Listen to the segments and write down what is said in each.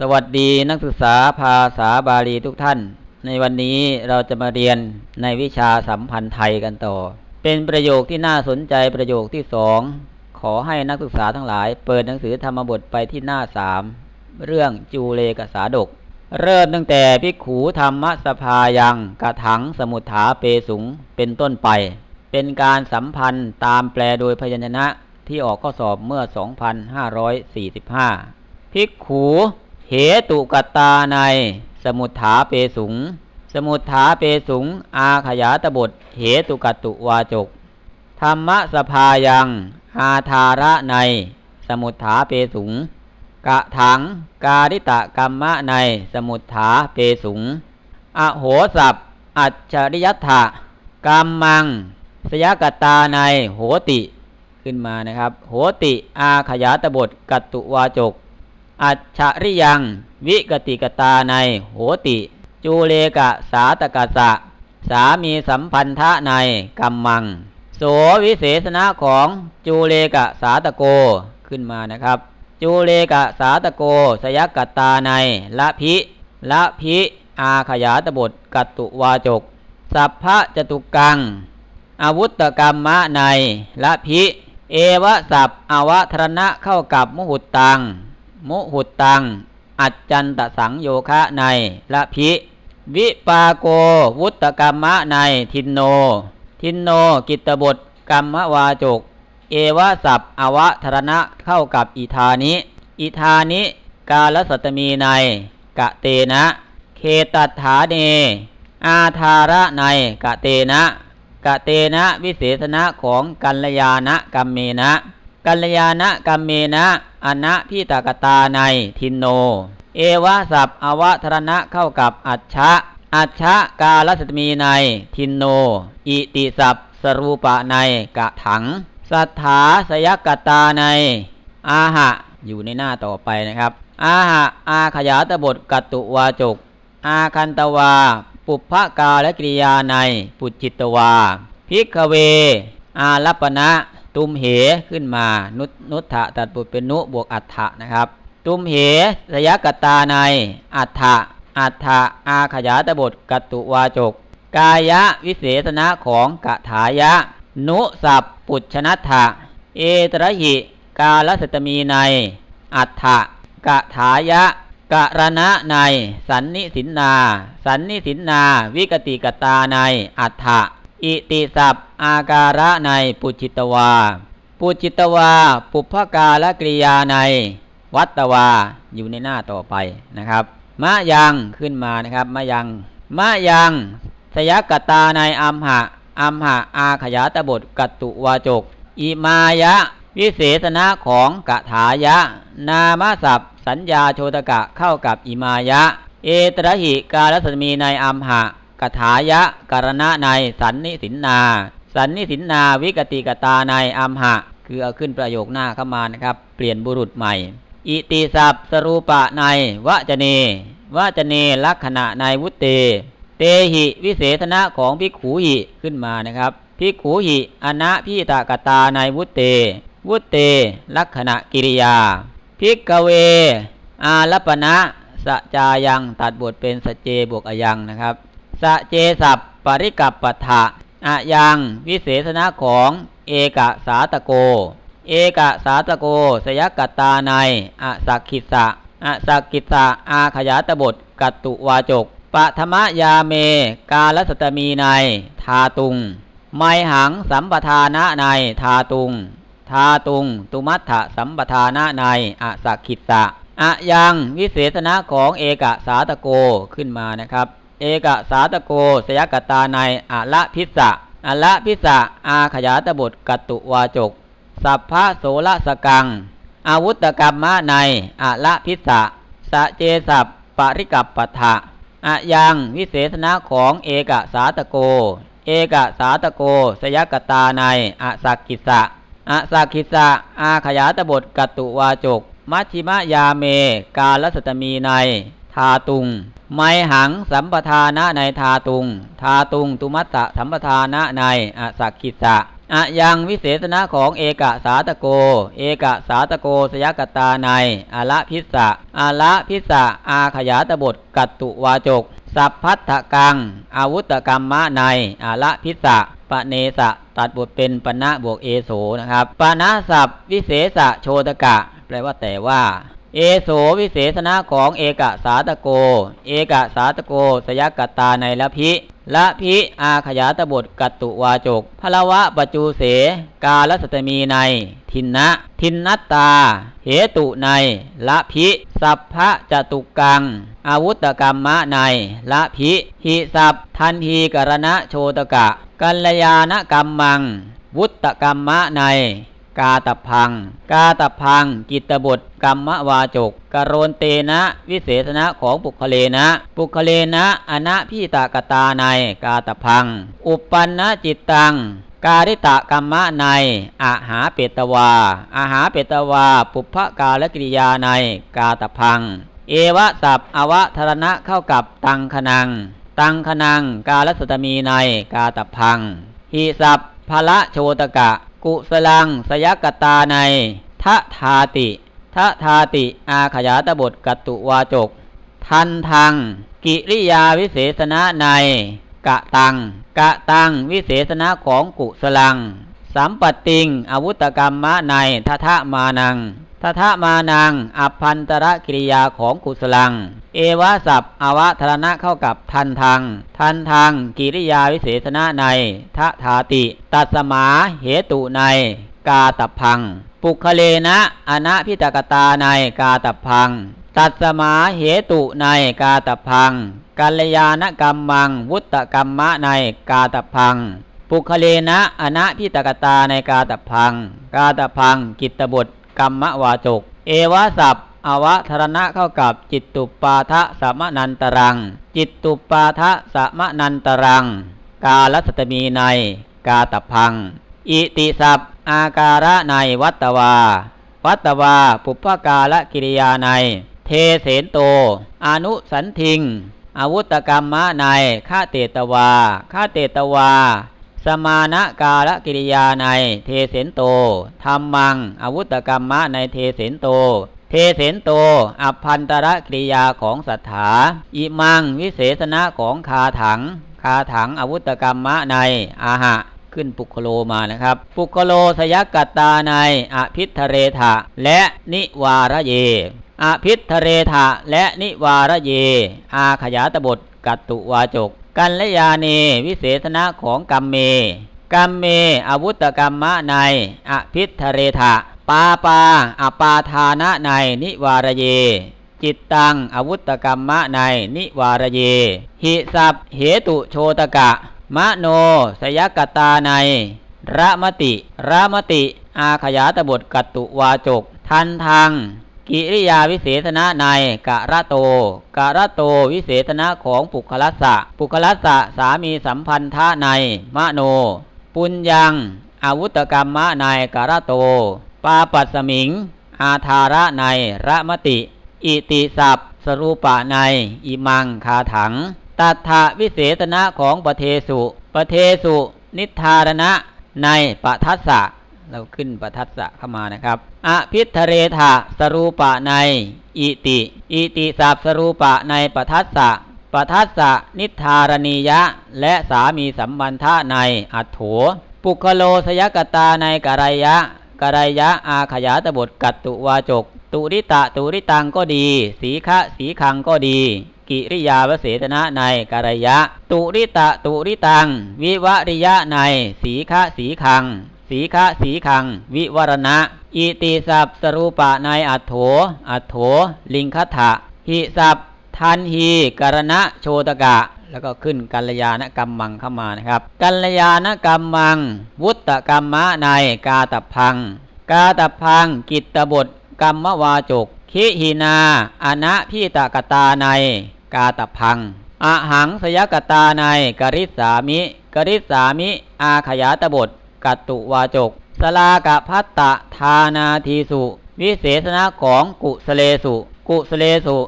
สวัสดีนักศึกษาภาษาบาลีทุกท่าน ในวันนี้เราจะมาเรียนในวิชาสัมพันธ์ไทยกันต่อ เป็นประโยคที่น่าสนใจประโยคที่สองขอให้นักศึกษาทั้งหลาย เปิดหนังสือธรรมบทไปที่หน้าสามเรื่องจูเลกสาดก เริ่มตั้งแต่พิขูธรรมสภายังกระถังสมุทฐาเปสุงเป็นต้นไป เป็นการสัมพันธ์ตามแปลโดยพยัญชนะที่ออกข้อสอบเมื่อ 2545 พิขู เหตุกตาใน สมุทฐาเปสุง สมุทฐาเปสุง อาขยาตบท เหตุกตุวาจก ธรรมสภายัง อาธาระใน สมุทฐาเปสุง กะถัง กาดิตะกรรมะใน สมุทฐาเปสุง อโหสัพอัจฉริยถะกรรมัง สยกตาในโหติ ขึ้นมานะครับ โหติ อาขยาตบทกัตตุวาจก อัจฉริยัง วิกติกตาในโหติ จูเลกะสาตกะสะ สามีสัมพันธะในกัมมัง โสวิเศษณะของจูเลกะสาตโกขึ้นมานะครับ จูเลกะสาตโก สยกตาในละพิละพิอาขยาตบทกัตตุวาจก สัพพะจตุกัง อาวุตกรรมะในละพิ เอวะสัพอวทรณะเข้ากับมุหุตตัง มุหุตตัง อัจจันตสังโยคะในละพิ วิปาโกวุตกรรมะในทินโน ทินโนกิตตบทกรรมวาจก เอวะสัพอวทรณะเข้ากับอิธานิ อิธานิกาลสัตมีใน กะเตนะ เคตัฏฐาเน อาธาระในกะเตนะ กะเตนะวิเศษณะของกัลยาณกัมเมนะ กัลยาณกัมเมนะอนะพิตากตาในทินโน เอวะสัพอวทรณะเข้ากับอัจฉะอัจฉะกาลสตมีในทินโน อิติสัพสรูปะในกะถัง สัทธาสยกตาใน อาหะ อยู่ในหน้าต่อไปนะครับ อาหะ อาขยาตบทกัตตุวาจก อาคันตวา ปุพพกาและกิริยาใน ปุจจิตวา พิกเว อาลัปปณะ ตุมเหขึ้นมา นุนุทะตัดบุตรเป็นนุบวกอัฏฐะนะครับ ตุมเหสยกตาใน อัฏฐะอัฏฐะอาขยาตบทกตุวาจก กายะวิเศษณะของกถายะ นุสัพปุชนัตถะเอตระหิกาลสตมีใน อัฏฐะกะถายะกะระณะใน สันนิสินนา สันนิสินนา วิกติกตาใน อัฏฐะ อิติสัพอาการะในปุจิตวา ปุจิตวา ปุพพกาละกริยาใน วัตตวา อยู่ในหน้าต่อไปนะครับ มะยังขึ้นมานะครับมะยัง มะยังสยกตาในอัมหะอัมหะอาขยาตบทกัตตุวาจก อิมายะ วิเศษณะของกถายะ นามศัพท์ สัญญาโชตกะเข้ากับอิมายะ เอตระหิกาลสมีในอัมหะ กถายะการณะในสันนิสินนา สันนิสินนาวิกติกตาในอัมหะ คือเอาขึ้นประโยคหน้าเข้ามานะครับ เปลี่ยนบุรุษใหม่ อิติสัพสรูปะในวจเนวจเนลักษณะในวุตเต เตหิวิเศษณะของพิกขูหิขึ้นมานะครับพิกขูหิอนะพิตากตาในวุตเต วุตเต ลักษณะกิริยาพิกเว อาลปณะสะจายังตัดบทเป็นสเจบวกอายังนะครับ สะเจสับปริกับปัฏฐะอะยังวิเศษณะของเอกสาตโก เอกสาตโก สยกตาในอสักขิสะอสักกิสะอาขยาตบทกัตตุวาจกปะธรรมยาเม กาลสตมีในทาตุง ไมหังสัมปทานะในทาตุง ทาตุง ตุมัตถะสัมปทานะในอสักขิสะอะยังวิเศษณะของเอกสาตโกขึ้นมานะครับ เอกสาตโกสยกตาในอะละพิสะอะละพิสะอาขยาตบทกัตตุวาจก สัพพะโสละสกัง อาวุตกรรมะในอะละพิสะสะเจสัพปริกับปัฏฐะอะยังวิเศษณะของเอกสาตโก เอกสาตโกสยกตาในอะสักกิสะอะสักกิสะอาขยาตบทกัตตุวาจก มัชชิมะยาเม กาลสตมีใน ทาตุง ไมหังสัมปทานะในทาตุง ทาตุงตุมัตตะสัมปทานะในอสักขิสะอะยังวิเศษณะของเอกสาตโก เอกสาตโกสยกตาในอะละพิสสะอะละพิสสะอาขยาตบทกัตตุวาจก สัพพัทธกัง อาวุตกรรมมะในอะละพิสสะปะเนสะตัดบทเป็นปณะบวกเอโสนะครับปณะสัพวิเศษะโชตกะ แปลว่าแต่ว่า เอโสวิเศษณะของเอกสาตโก เอกสาตโก สยกตาในละพิละพิอาขยาตบทกัตตุวาจกพลวะปจูเส กาลสตมีใน ทินนะทินนัตตา เหตุใน ละพิสัพพะจตุกัง อาวุตกรรมะใน ละพิหิสัพทันทีกรณะโชตกะ กัลยาณกรรมัง วุตกรรมะใน กาตพัง กาตพัง กิตบทกรรมวาจกกโรนเตนะ วิเศษณะของปุคเลนะ ปุคเลนะอนะพิตากตาใน กาตพัง อุปปันนะจิตตังการิตะกรรมะในอาหาเปตวาอาหาเปตวา ปุพพกาลกิริยาใน กาตพัง เอวะสัพอวะธรณะเข้ากับตังคนัง ตังคนัง กาลสตมีใน กาตพังหิสัพพละโชตกะ กุสลังสยกตาในทะทาติทะทาติอาขยาตบทกัตตุวาจก ทันทัง กิริยาวิเศษณะใน กะตัง กะตังวิเศษณะของกุสลัง สัมปติงอาวุตกรรมมะในทะทะมานัง ทะทมานังอภันตระกิริยาของกุสลัง เอวะสัพอวะธรณะเข้ากับทันทัง ทันทัง กิริยาวิเศษณะในทะทาติ ตัสมาเหตุใน กาตพัง ปุคเลนะอนะพิตกตาในกาตพัง ตัสมาเหตุในกาตพัง กัลยาณกรรมัง วุตตกรรมะในกาตพังปุคเลนะอนะพิตกตาในกาตพัง กาตพัง กิตตบท กรรมวาจก เอวะสัพอวะธรณะเข้ากับจิตตุปาทะสมนันตรัง จิตตุปาทะสมนันตรัง กาลสตมีใน กาตพัง อิติสัพอาการะในวัตตวา วัตตวาปุพพกาละกิริยาใน เทเสนโต อนุสันทิงอาวุตกรรมมะในฆาเตตวาฆาเตตวา สมานะกาลกิริยาในเทเสนโตธรรมังอาวุตกรรมะในเทเสนโต เทเสนโตอภันตระกิริยาของสัทธาอิมังวิเศษณะของคาถัง คาถังอาวุตกรรมะในอาหะขึ้นปุคโลมานะครับ ปุคโลสยกัตตาในอภิทธเรถะและนิวาระเย อภิทธเรถะและนิวาระเย อาขยาตบทกัตตุวาจก กัลยาเนวิเศษณะของกัมเมกัมเมอาวุตกรรมะในอภิทธเรถะปาปาอปาทานะในนิวารเย จิตตังอาวุตกรรมะในนิวารเย หิสัพเหตุโชตกะ มโนสยกตาในระมติระมติ อาขยาตบทกัตตุวาจก ทันทัง กิริยาวิเศษณะในกะระโตกะระโตวิเศษณะของปุคลัสสะปุคลัสสะสามีสัมพันธะในมโน ปุญญังอาวุตกรรมะในกะระโต ปาปัสมิง อาธาระในระมติ อิติสัพสรูปะในอิมังคาถัง ตัทธวิเศษณะของปเทสุปเทสุ นิทารณะในปทัสสะ เราขึ้นปทัสสะเข้ามานะครับอภิทธเรธะสรูปะในอิติ อิติสัพสรูปะในปทัสสะปทัสสะนิทารณียะ และสามีสัมบันธะในอัตโถปุคโลสยกตาในกรายะกรายะอาขยาตบทกัตตุวาจก ตุริตะตุริตังก็ดี สีคะสีคังก็ดี กิริยาวเสตนะในกรายะ ตุริตะตุริตัง วิวริยะในสีคะสีคัง สีคะสีคัง วิวรณะ อิติสัพสรูปะในอัตโถ อัตโถ ลิงคัตถะหิสัพทันฮีกรณะโชตกะ แล้วก็ขึ้นกัลยาณกรรมมังเข้ามานะครับ กัลยาณกรรมัง วุตตกรรมะในกาตพัง กาตพัง กิตตบทกรรมวาจกคิหินาอนะพิตกตาในกาตพังอหังสยกตาในกริสามิ กริสามิ อาขยาตบท กัตตุวาจก สลากะพัตตะทานาทีสุ วิเศษณะของกุสเลสุ กุสเลสุ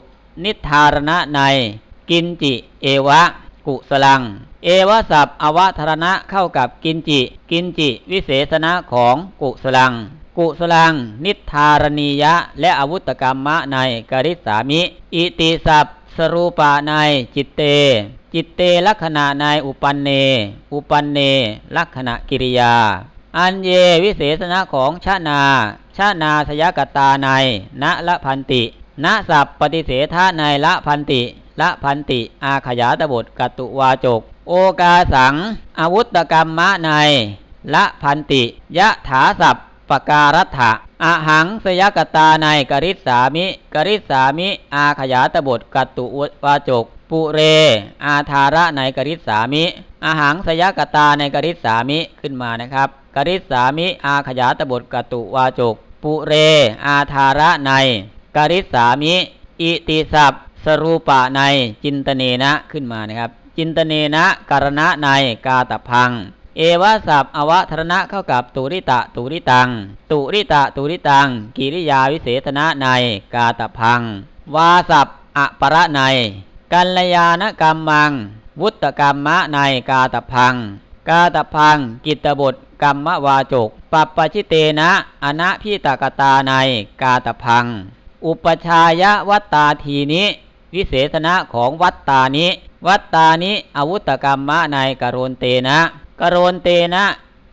นิทารณะใน กินจิ เอวะ กุสลัง เอวะสับอวธรณะเข้ากับกินจิ กินจิ วิเศษณะของกุสลัง กุสลัง นิธารณียะ และอาวุตกรรมะในกริสามิ อิติสับสรูปะในจิตเต จิตเตลักษณะในอุปันเน อุปันเน ลักษณะกิริยา อันเยวิเศษณะของชานาชานาสยกตาในณละพันติณสับปฏิเสธาในละพันติ ละพันติ อาขยาตบทกตุวาจก โอกาสัง อาวุตกรรมะใน ละพันติ ยะถาสัพปการัฐะอหังสยกตาในกริษสามิ กริษสามิ อาขยาตบทกตุวาจก ปุเร อาธาระในกริษสามิอาหังสยกตาในกริษสามิขึ้นมานะครับกริษสามิอาขยาตบทกตุวาจก ปุเร อาธาระในกริษสามิ อิติสัพสรูปะในจินตเนนะขึ้นมานะครับ จินตเนนะการณะในกาตพัง เอวะสัพอวธรณะเข้ากับตุริตะตุริตัง ตุริตะตุริตัง กิริยาวิเศษณะในกาตพัง วาสัพอปรใน กัลยาณกรรมัง วุตกรรมะในกาตพัง กาตพัง กิตตบทกรรมวาจกปัปปชิเตนะอนะพิตกตาในกาตพัง อุปชายวัตตาทีนิวิเศษณะของวัตตานิ วัตตานิอาวุตกรรมะในกโรนเตนะกโรนเตนะ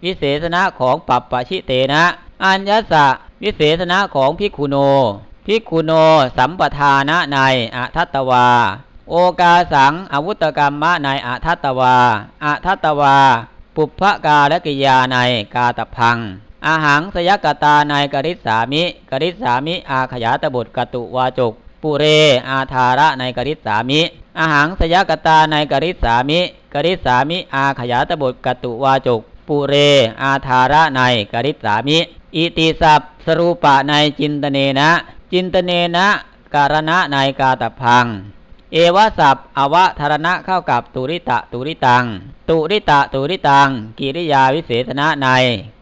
วิเศษณะของปัปปชิเตนะอัญญสะวิเศษณะของพิคุโนพิคุโนสัมปทานะในอัทัตวา โอกาสังอาวุตกรรมะในอัทัตวาอัทัตวา ปุพพกาลกิยาในกาตพัง อาหังสยกตาในกริษสามิกริษสามิ อาขยาตบุตรกตุวาจกปุเร อาธาระในกริษสามิ อาหังสยกตาในกริษสามิกริษสามิ อาขยาตบุตรกตุวาจกปุเร อาธาระในกริษสามิ อิติสัพสรูปะในจินตเนนะ จินตเนนะการณะในกาตพัง เอวสัพอวะธรณะเข้ากับตุริตะตุริตัง ตุริตะตุริตัง กิริยาวิเศษณะใน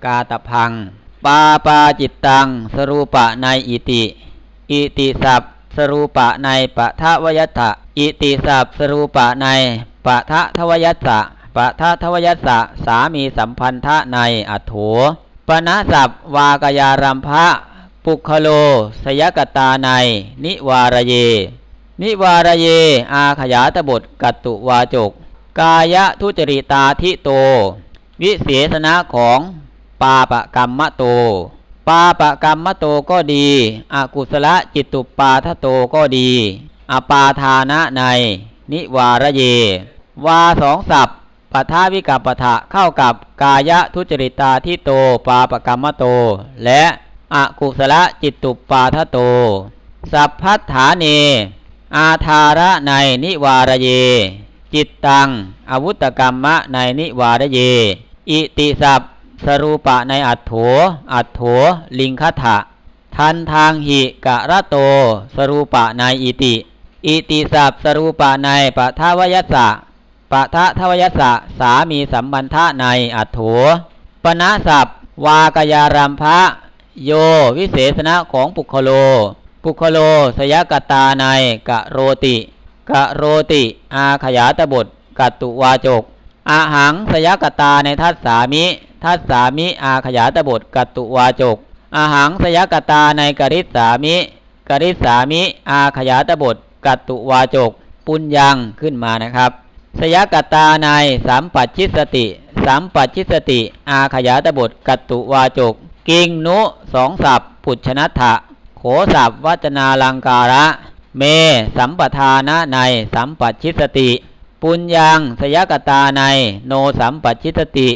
กาตพัง ปาปาจิตตัง สรูปะในอิติ อิติสัพสรูปะในปะทะวยัตะอิติสัพสรูปะในปะทะทวยัสสะปะทะทวยัสสะสามีสัมพันธะในอัตโถปนะสัพวากยารัมภะปุคโลสยกตาในนิวารเย นิวารเย อาขยาตบทกัตตุวาจก กายทุจริตาทิโต วิเศษณะของปาปะกรรมมะโต ปาปะกรรมมะโตก็ดีอกุศลจิตตุปาทะโตก็ดี อปาทานะใน นิวารเย วาสองสับปทาวิกัปปะทะเข้ากับกายทุจริตาทิโตปาปะกรรมมะโต และอกุศลจิตตุปาทะโต สัพพัฏฐาเน อาธาระในนิวารเย จิตตังอาวุตกรรมะในนิวารเย อิติสัพสรูปะในอัตโถ อัตโถ ลิงคถะทันทางหิกะระโต สรูปะในอิติ อิติสัพสรูปะในปะทวยัสสะปะทะทวยัสสะสามีสัมบันทะในอัตโถปณะสัพวากยารัมภะโยวิเศษณะของปุคโล ปุคโลสยกตาในกะโรติกะโรติ อาขยาตบทกัตตุวาจกอาหังสยกตาในทัศสามิทัศสามิอาขยาตบทกัตตุวาจกอาหังสยกตาในกริสามิกริสามิอาขยาตบทกัตตุวาจก ปุญญังขึ้นมานะครับสยกตาในสัมปัชชิสติสัมปัชชิสติ อาขยาตบทกัตตุวาจก กิงนุสองสับปุชนัตถะ โขสับวัจนาลังการะ เม สัมปทานะใน สัมปัชชิสติ ปุญญังสยกตาใน โนสัมปัชชิสติ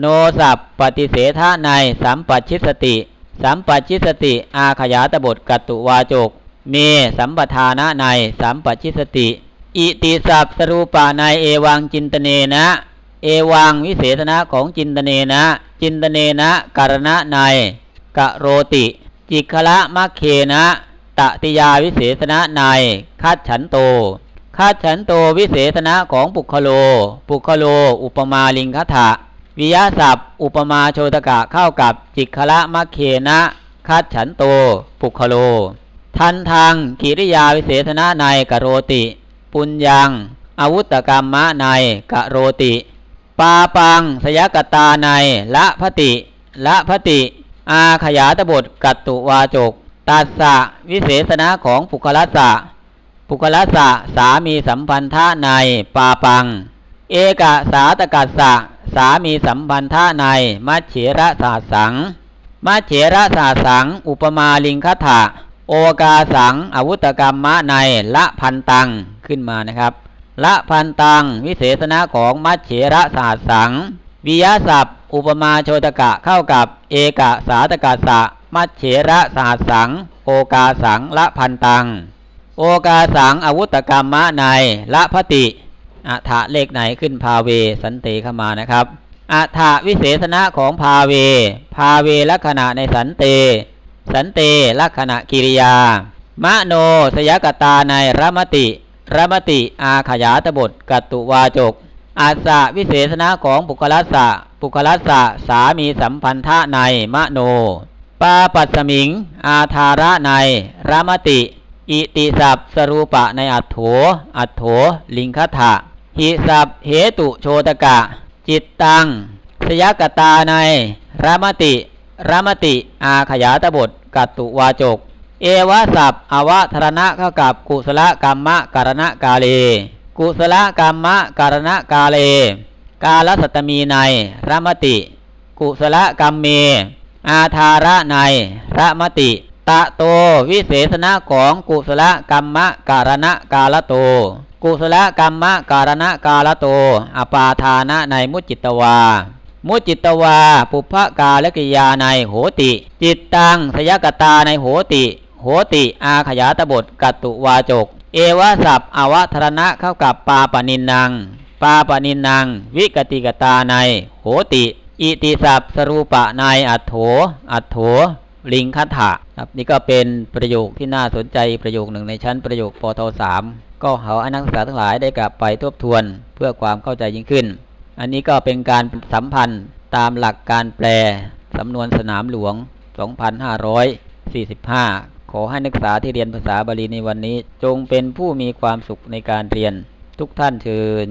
โนสัพปฏิเสธาใน สัมปัชชิสติ สัมปัชชิสติ อาขยาตบทกัตตุวาจก เม สัมปทานะใน สัมปัชชิสติ อิติสัพสรูปาในเอวังจินตเนนะเอวังวิเศษณะของจินตเนนะ จินตเนนะการณะในกะโรติ จิกขละมัคเคนะตติยาวิเศษณะในคัดฉันโตคัดฉันโตวิเศษณะของปุคโล ปุคโล อุปมาลิงคถะวิยาศัพท์ อุปมาโชตกะเข้ากับจิกขละมัคเคนะคัดฉันโต ปุคโล ทันทางกิริยาวิเศษณะในกะโรติ ปุญญังอาวุตกรรมะในกะโรติ ปาปังสยกตาในละพติ ละพติ อาขยาตบทกัตตุวาจกตัสสะวิเศษณะของปุคลัสะปุคลัสะสามีสัมพันธะในปาปัง เอกสาตกัสสะสามีสัมพันธะในมัชเฉระสาสัง มัชเฉระสาสัง อุปมาลิงคถะโอกาสังอาวุตกรรมมะในละพันตังขึ้นมานะครับ ละพันตังวิเศษณะของมัชเฉระสาสังวิยาศัพท์ อุปมาโชตกะเข้ากับเอกสาตกัสะ มัชเฉระสาสัง โอกาสังละพันตัง โอกาสังอาวุตกรรมะในละพติอัฐะเลขไหนขึ้นพาเวสันเตเข้ามานะครับอัฐะวิเศษณะของพาเว พาเวลักษณะในสันเต สันเตลักษณะกิริยามะโนสยกตาในรมติรมติอาขยาตบทกัตตุวาจก อาสะวิเศษณะของปุคลัสสะปุคลัสสะสามีสัมพันธะในมะโน ปาปัสมิง อาธาระในรมติ อิติสัพสรูปะในอัตโถ อัตโถ ลิงคถะหิสัพเหตุโชตกะ จิตตัง สยกตาในรมติรมติ อาขยาตบทกัตตุวาจก เอวะสัพอวะธรณะเข้ากับกุศลกรรมะการณะกาเล กุศลกรรมะการณะกาเล กาลสัตตมีในรมติ กุศลกรรมเม อาธาระในระมติ ตะโตวิเศษณะของกุศลกรรมะการณะกาลโต กุศลกรรมะการณะกาลโต อปาทานะในมุจจิตวา มุจจิตวา ปุพพกาลกิยาในโหติ จิตตังสยกตาในโหติ โหติอาขยาตบทกัตตุวาจก เอวสัพอวัธรณะเข้ากับปาปนินนางปาปนินนางวิกติกตาในโหติ อิติสัพสรูปะในอัตโถ อัตโถ ลิงคัถะครับนี่ก็เป็นประโยคที่น่าสนใจประโยคหนึ่งในชั้นประโยคปทสามก็ขอนักศึกษาทั้งหลายได้กลับไปทบทวนเพื่อความเข้าใจยิ่งขึ้น อันนี้ก็เป็นการสัมพันธ์ตามหลักการแปลสำนวนสนามหลวง 2545 ขอให้นักศึกษาที่เรียนภาษาบาลีในวันนี้ จงเป็นผู้มีความสุขในการเรียนทุกท่านเชิญ